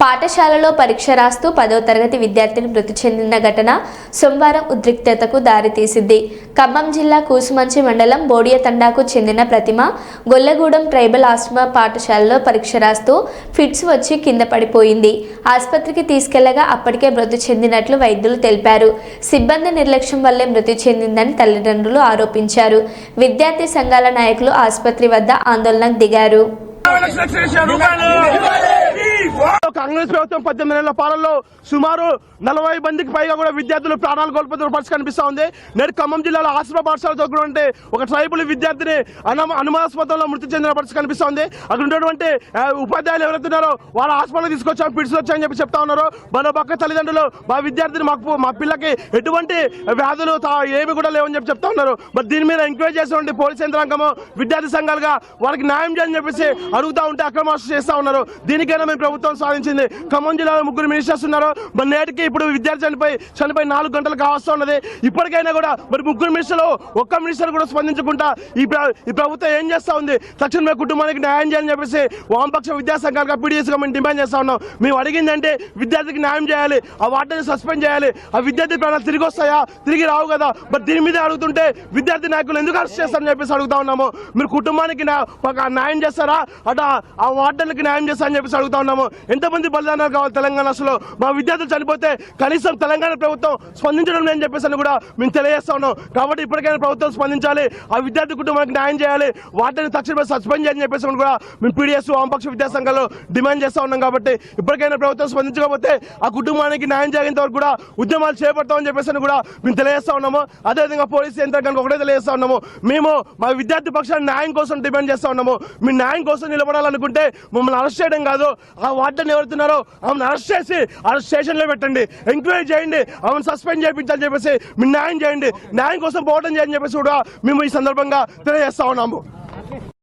పాఠశాలలో పరీక్ష రాస్తూ పదో తరగతి విద్యార్థిని మృతి చెందిన ఘటన సోమవారం ఉద్రిక్తతకు దారితీసింది. ఖమ్మం జిల్లా కూసుమంచి మండలం బోడియ తండాకు చెందిన ప్రతిమ గొల్లగూడెం ట్రైబల్ ఆశ్రమ పాఠశాలలో పరీక్ష రాస్తూ ఫిట్స్ వచ్చి కింద పడిపోయింది. ఆసుపత్రికి తీసుకెళ్ళగా అప్పటికే మృతి చెందినట్లు వైద్యులు తెలిపారు. సిబ్బంది నిర్లక్ష్యం వల్లే మృతి చెందిందని తల్లిదండ్రులు ఆరోపించారు. విద్యార్థి సంఘాల నాయకులు ఆసుపత్రి వద్ద ఆందోళనకు దిగారు. కాంగ్రెస్ ప్రభుత్వం పద్దెనిమిది నెలల పాలనలో సుమారు నలభై మందికి పైగా కూడా విద్యార్థులు ప్రాణాలు కోల్పోతున్న పరిస్థితి కనిపిస్తా ఉంది. నేడు ఖమ్మం జిల్లాలో ఆశ్రమ పాఠశాలతో కూడా ఉంటే ఒక ట్రైబుల్ విద్యార్థిని అన అనుమానాస్పదంలో మృతి చెందిన పరిస్థితి కనిపిస్తా ఉంది. అక్కడ ఉన్నటువంటి ఉపాధ్యాయులు ఎవరైతున్నారో వాళ్ళ హాస్పిటల్ తీసుకొచ్చాం పిడిచి చెప్పి చెప్తా ఉన్నారు. మరో పక్క తల్లిదండ్రులు మా విద్యార్థిని మాకు మా పిల్లకి ఎటువంటి వ్యాధులు తా- ఏమి కూడా లేవని చెప్పి చెప్తా ఉన్నారు. మరి దీని మీద ఎంక్వైరీ చేసినటువంటి పోలీస్ యంత్రాంగము విద్యార్థి సంఘాలుగా వాళ్ళకి న్యాయం చేయాలని చెప్పేసి అడుగుతా ఉంటే అక్రమాలు చేస్తా ఉన్నారు. దీనికైనా మేము ప్రభుత్వం సాధించింది. ఖమ్మం జిల్లాలో ముగ్గురు మినిస్టర్స్ ఉన్నారు. మరి నేటికి ఇప్పుడు విద్యార్థి చనిపోయి చనిపోయి నాలుగు గంటలు కావస్తా ఉన్నది. ఇప్పటికైనా కూడా మరి ముగ్గురు మినిస్టర్లు ఒక్క మినిస్టర్ కూడా స్పందించకుండా ఈ ఈ ప్రభుత్వం ఏం చేస్తా ఉంది? తక్షణమే కుటుంబానికి న్యాయం చేయాలని చెప్పేసి వామపక్ష విద్యా సంఘాలుగా పీడిఎస్గా మేము డిమాండ్ చేస్తా ఉన్నాం. మేము అడిగిందంటే విద్యార్థికి న్యాయం చేయాలి ఆ వాటిని సస్పెండ్ చేయాలి ఆ విద్యార్థి ప్రాణాలు తిరిగి వస్తాయా? తిరిగి రావు కదా. మరి దీని మీద అడుగుతుంటే విద్యార్థి నాయకులు ఎందుకు అరెస్ట్ చేస్తారని చెప్పేసి అడుగుతా ఉన్నాము. మీరు కుటుంబానికి ఒక న్యాయం చేస్తారా? అటు ఆ వార్డన్లకి న్యాయం చేస్తారని చెప్పేసి అడుగుతా ఉన్నాము. ఎంతమంది బలిదానాలు కావాలి తెలంగాణ అసలు? మా విద్యార్థులు చనిపోతే కనీసం తెలంగాణ ప్రభుత్వం స్పందించడం లేదని చెప్పేసి అని కూడా మేము తెలియజేస్తా ఉన్నాం. కాబట్టి ఇప్పటికైనా ప్రభుత్వం స్పందించాలి ఆ విద్యార్థి కుటుంబానికి న్యాయం చేయాలి వాటిని తక్షణమే సస్పెండ్ చేయాలని చెప్పేసి కూడా మేము పీడిఎస్ వామపక్ష విద్యాసంఘాలు డిమాండ్ చేస్తా ఉన్నాం కాబట్టి ఇప్పటికైనా ప్రభుత్వం స్పందించకపోతే ఆ కుటుంబానికి న్యాయం జరిగేంత వరకు కూడా ఉద్యమాలు చేపడతామని చెప్పేసి అని కూడా మేము తెలియజేస్తా ఉన్నాము. అదేవిధంగా పోలీసు యంత్రాంగానికి ఒకటే తెలియజేస్తా ఉన్నాము. మేము మా విద్యార్థి పక్షాన్ని న్యాయం కోసం డిమాండ్ చేస్తా ఉన్నాము. మీ న్యాయం కోసం నిలబడాలనుకుంటే మమ్మల్ని అరెస్ట్ చేయడం కాదు. ఆ వార్డెన్ ఎవరుతున్నారో ఆమెను అరెస్ట్ చేసి అరెస్ట్ స్టేషన్లో పెట్టండి. ఎంక్వైరీ చేయండి. ఆమెను సస్పెండ్ చేయించాలని చెప్పేసి మీ న్యాయం చేయండి. న్యాయం కోసం పోవడం చేయని చెప్పేసి కూడా మేము ఈ సందర్భంగా తెలియజేస్తా ఉన్నాము.